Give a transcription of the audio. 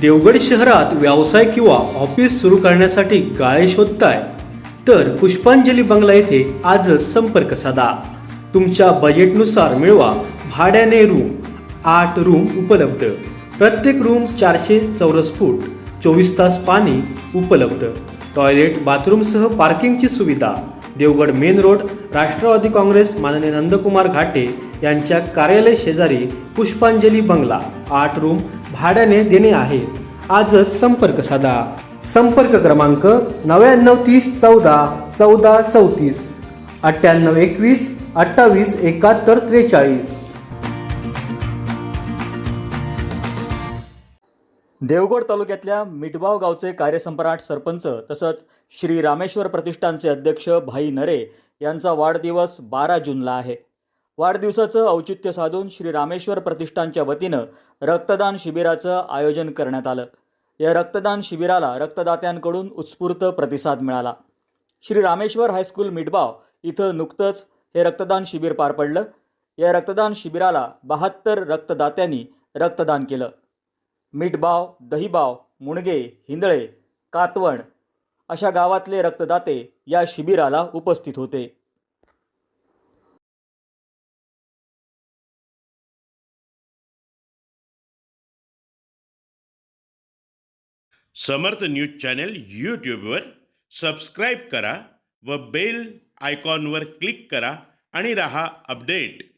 देवगड शहरात व्यवसाय किंवा ऑफिस सुरू करण्यासाठी गाळे शोधताय? तर पुष्पांजली बंगला येथे आजच संपर्क साधा. तुमच्या बजेटनुसार मिळवा भाड्याने रूम आठ रूम उपलब्ध. प्रत्येक रूम चारशे चौरस फूट चोवीस तास पाणी उपलब्ध. टॉयलेट बाथरूमसह पार्किंगची सुविधा. देवगड मेन रोड राष्ट्रवादी काँग्रेस माननीय नंदकुमार घाटे यांच्या कार्यालय शेजारी पुष्पांजली बंगला आठ रूम भाड्याने देणे आहे. आजच संपर्क साधा. संपर्क क्रमांक नव्याण्णव तीस चौदा चौदा चौतीस अठ्ठ्याण्णव एकवीस अठ्ठावीस एकाहत्तर त्रेचाळीस. देवगड तालुक्यातल्या मिठबाव गावचे कार्यसम्राट सरपंच तसंच श्री रामेश्वर प्रतिष्ठानचे अध्यक्ष भाई नरे यांचा वाढदिवस बारा जूनला आहे. वाढदिवसाचं औचित्य साधून श्री रामेश्वर प्रतिष्ठानच्या वतीनं रक्तदान शिबिराचं आयोजन करण्यात आलं. या रक्तदान शिबिराला रक्तदात्यांकडून उत्स्फूर्त प्रतिसाद मिळाला. श्री रामेश्वर हायस्कूल मिठबाव इथं नुकतंच हे रक्तदान शिबिर पार पडलं. या रक्तदान शिबिराला बहात्तर रक्तदात्यांनी रक्तदान केलं. मिठबाव दहीबाव मुणगे हिंदळे कातवण अशा गावातले रक्तदाते या शिबिराला उपस्थित होते. समर्थ न्यूज चॅनल यूट्यूबवर सबस्क्राईब करा व बेल आयकॉनवर क्लिक करा आणि रहा अपडेट.